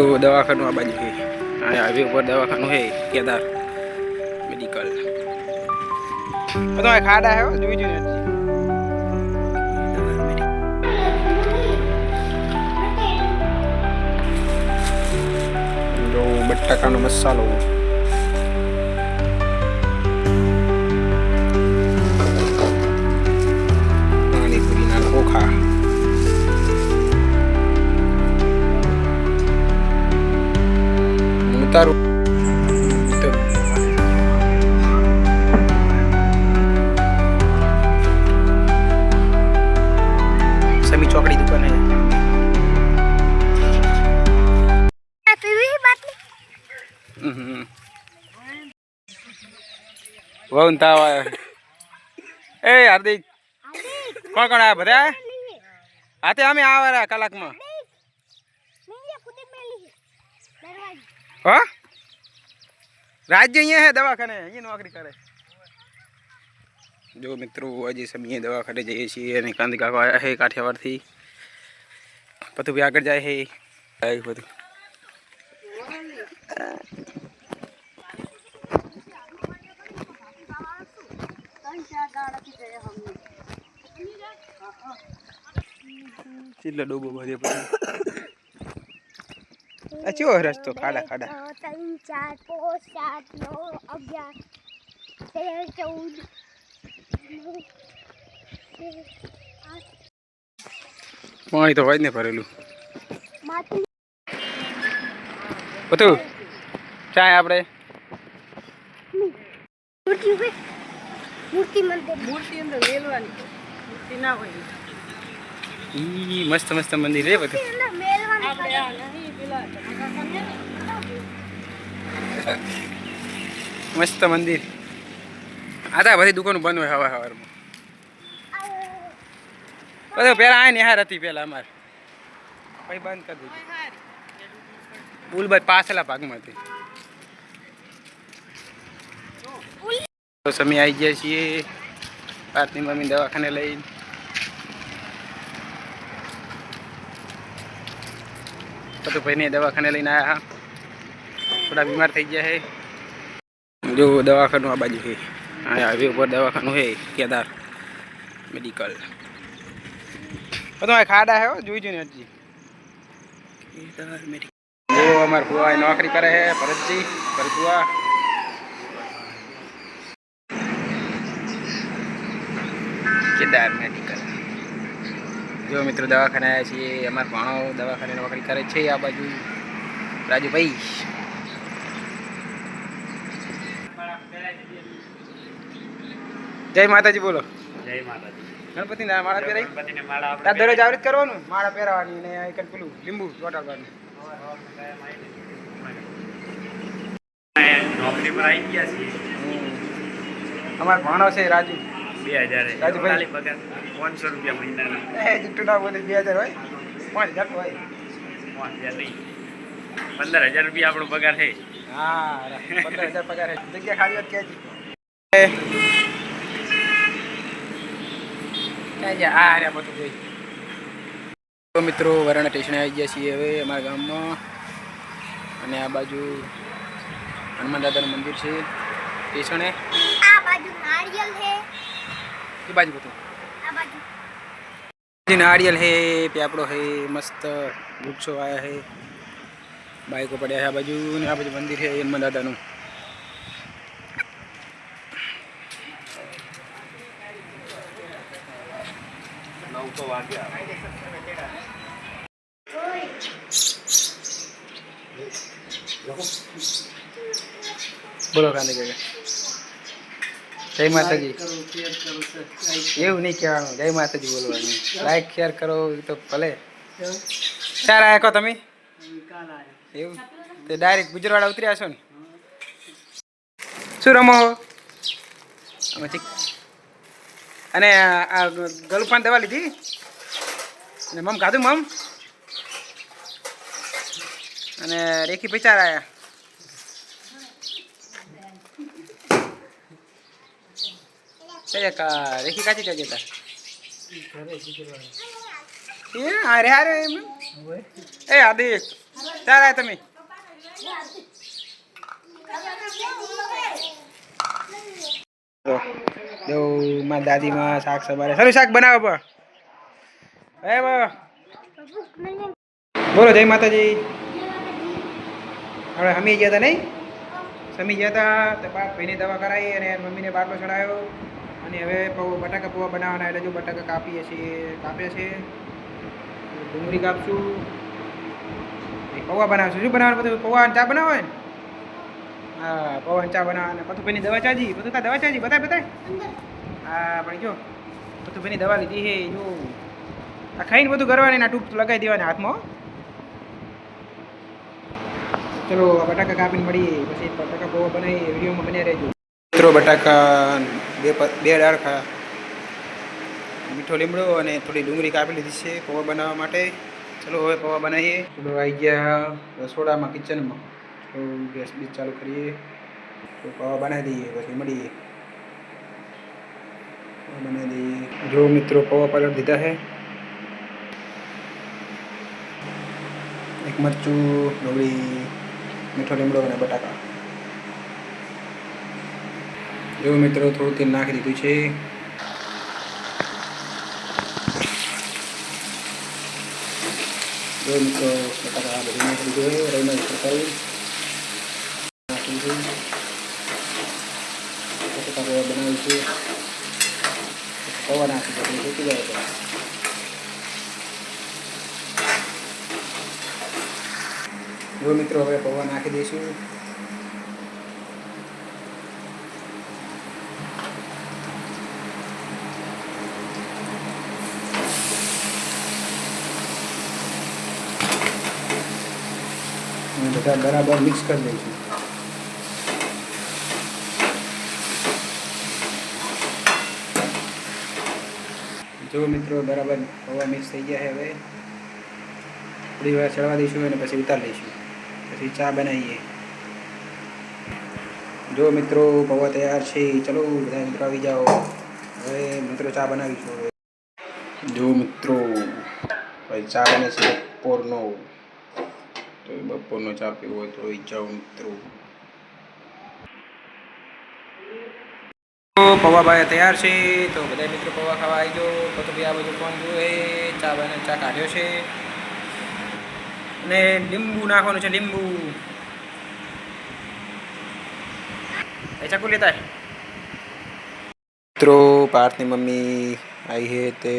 જો દવાખાનું આ બાજુ છે. આ ઉપર દવાખાનું છે, કેદાર મેડિકલ. તમે ખાડા હે જોઈ જોઈ જો બટાકાનો મસાલો. ઉતારું સમી ચોકડી દુકાન હે પીવી બાટલી હમ. વહુ ને તાવ એ હાર્દિક, કોણ કોણ આવ્યા બધા? હા તે અમે આવ્યા કલાકમાં. હો રાજ્ય અહીંયા હે દવાખાને અહીંયા નોકરી કરે જો મિત્રો હજી સમીએ દવાખાને જઈએ છીએ અને કાંતિ કાકો આવ્યા છે કાઠિયાવાડથી. બધું બી આગળ જાય છે આવ્યું બધું ચીલો ડૂબો બધે પછી આ ચેવો રસ્તો ખાડા ખાડા? ત્રણ ચાર પાંચ સાત નવ અગિયાર તેર ચૌદ પાણી તો હોય જ ને ભરેલું. બધું ચાય આપણે મૂર્તિ મંદિર. મૂર્તિ અંદર મેલવાની. મૂર્તિ ના હોય. ઈ મસ્ત મસ્ત મંદિર રે બધું. મેલવાનું આપણે આ નહીં પેલા મસ્ત મંદિર. આ તા બધી દુકાનો બંધ હોય હવા હવારમાં. બધું પેલા આ નિહાર હતી પેલા અમારે. પછી બંધ કરી દીધી. પુલ બાદ પાછલા ભાગમાં હતી તો સમય આવી ગયા છીએ. પાર્થની મમ્મી દવાખાને લઈને. બધું ભાઈને દવાખાને લઈને આવ્યા થોડા બીમાર થઈ ગયા છે જો દવાખાનું આ બાજુ છે આ હાઈવે ઉપર દવાખાનું છે કેદાર મેડિકલ. બધું ખાડા હે હો, જોઈ જોઈને હજી. કેદાર મેડિકલ જો અમાર ફુવા નોકરી કરે છે ભરતજી ભરતુઆ કેદાર મેડિકલ. જો મિત્રો દવાખાને આવ્યા છીએ. અમાર ભાણો દવાખાને નોકરી કરે છે આ બાજુ. રાજુભાઈ. જય માતાજી બોલો. જય માતાજી. ગણપતિ ના માળા પહેરાઈ ગણપતિને માળા આપણે દરરોજ આવી જ કરવાનું? માળા પહેરાવાની ને એક પેલું લીંબુ ચોટાડવાનું. નોકરી પર આવી ગયા છીએ. અમાર ભાણો છે રાજુ. બે હજાર રાજુભાઈ. પગાર પાંચસો રૂપિયા મહિનાના. એ જુઠ્ઠું ના બોલે બે હજાર હોય પાંચ હજાર હોય. પાંચ હજાર નહીં. પંદર હજાર રૂપિયા આપણો પગાર છે. હા પંદર હજાર પગાર છે. જગ્યા ખાલી હોત કહેજે. ક્યાં ગયા આ રહ્યા બધું જોઈ. તો મિત્રો વરાણા સ્ટેશને આવી ગયા છીએ હવે અમારા ગામમાં. અને આ બાજુ હનુમાન દાદાનું મંદિર છે. સ્ટેશને આ બાજુ નારિયેલ છે. એ બાજુ બધું. આ બાજુ. જે હે પેપડો હે મસ્ત વૃક્ષો આવ્યા હે બાઈકો પડ્યા છે આ બાજુ ને આ બાજુ મંદિર છે હનુમાન દાદાનું. નવસો વાગ્યા બોલો ગાંધી કાકા જય માતાજી. એવું નહીં કહેવાનું જય માતાજી બોલવાનું. લાઈક શેર કરો તો ભલે. ક્યારે આયા કહો તમે? એવું? તે ડાયરેક્ટ ગુજરવાડા ઉતર્યા છો ને? શું રમો? અમે ઠીક. અને આ ગલુપાન દવા લીધી. અને મમ ખાધું મમ? અને રેખી પૈસા આવ્યા રેખી કાચી કઈ જતા. એ અરે અરે એમ? એ હાર્દિક ચાલ આ તમે. જો મારી દાદીમાં શાક સવારે. સારું શાક બનાવો હે બોલો, જય માતાજી. હવે સમી ગયા હતા નહીં? સમી ગયા હતા તો બાપ ભાઈને દવા કરાવી અને મમ્મીને બાટલો ચડાવ્યો. અને હવે બટાકા પૌવા બનાવવાના એટલે જો બટાકા કાપીએ છીએ કાપ્યા છે. ડુંગળી કાપશું. પૌવા બનાવશું. શું બનાવવાનું? બધું પૌવા ચા બનાવો હા પૌવા અને ચા બનાવવાના પતુભાઈની દવા ચાજી? બધું કા દવા ચાજી? બતાય બતાય હા પણ જો પતુભાઈની દવા લીધી હે જો. આ ખાઈને બધું કરવાની ના ટૂંક લગાવી દેવાના હાથમાં. ચલો બટાકા કાપીને મળીએ. પછી બટાકા પૌવા બનાવીએ. વિડીયોમાં બને રહેજો. મિત્રો બટાકા બે બે ડાળખા મીઠો લીમડો અને થોડી ડુંગળી કાપી લીધી છે પૌવા બનાવવા માટે. ચલો હવે પૌવા બનાવીએ. ચલો આવી ગયા રસોડામાં કિચનમાં. તો ગેસ બીજ ચાલુ કરીએ. તો પૌવા બનાવી દઈએ, પછી મળીએ. બનાવી દઈએ. જો મિત્રો પૌવા પાલટ દીધા છે. એક મરચું, ડુંગળી, મીઠો લીમડો અને બટાકા. જો મિત્રો થોડું તેલ નાખી દીધું છે. જો મિત્રો બટાકા બધું નાખી દીધું છે. રહીને તરકારી નાખી દીધું બટાકા પૌવા બનાવ્યું છે પછી પૌવા નાખી દીધું શૂકી જાય તો જો મિત્રો, હવે પૌવા નાખી દઈશું. બધા બરાબર મિક્સ કરી દઈશું. જો મિત્રો, બરાબર પૌવા મિક્સ થઈ ગયા છે હવે. થોડી વાર ચડવા દઈશું અને પછી ઉતાર લઈશું. પછી ચા બનાવીએ. જો મિત્રો, પૌવા તૈયાર છે. ચલો, બધા મિત્રો આવી જાઓ. હવે મિત્રો ચા બનાવીશું હવે. જો મિત્રો ભાઈ ચા બને છે બપોરનો. તો બપોરનો ચા પીવો હોય તો જાઓ મિત્રો. પૌવા ભાઈ તૈયાર છે તો બધા મિત્રો પૌવા ખાવા આવી જાઓ. તો ભાઈ આ બધું ફોન જોવે ચા બને ચા કાઢ્યો છે. અને લીંબુ નાખવાનું છે લીંબુ. એ ચાકુ લેતા મિત્રો પાર્થની મમ્મી આવી છે તે.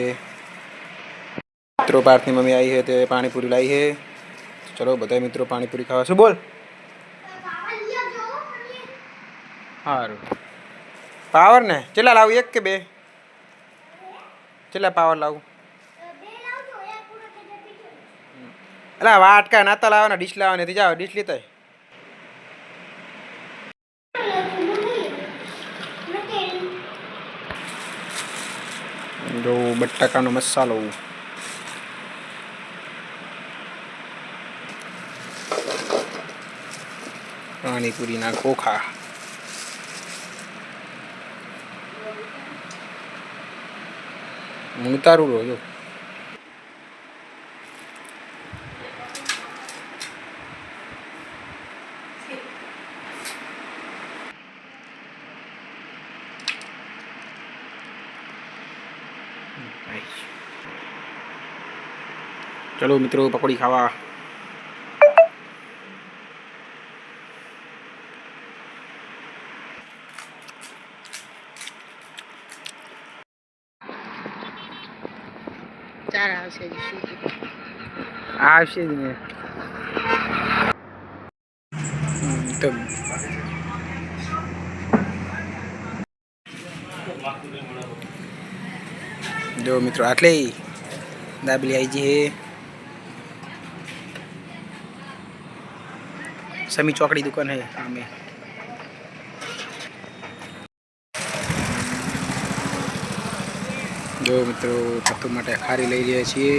મિત્રો પાર્થની મમ્મી આવી છે તે પાણીપુરી લાવી છે ચલો બધા મિત્રો પાણીપુરી ખાવા શું બોલ. સારું પાવર ને? કેટલા લાવું? એક કે બે? કેટલા પાવર લાવું? અલા વાટકા નાતા લાવવાના ડીશ લાવવાની હતી જાઓ ડીશ લેતા જો, બટાકાનો મસાલો. પાણીપુરીના ખોખા હું ઉતારું રહો ચલો મિત્રો પકોડી ખાવા ચાર આવશે. આવશે જ ને. તો જો મિત્રો, આટલે દાબલી આવી જઈએ સમી ચોકડી દુકાન હે સામે જો મિત્રો પત્તુ માટે ખારી લઈ રહ્યા છીએ.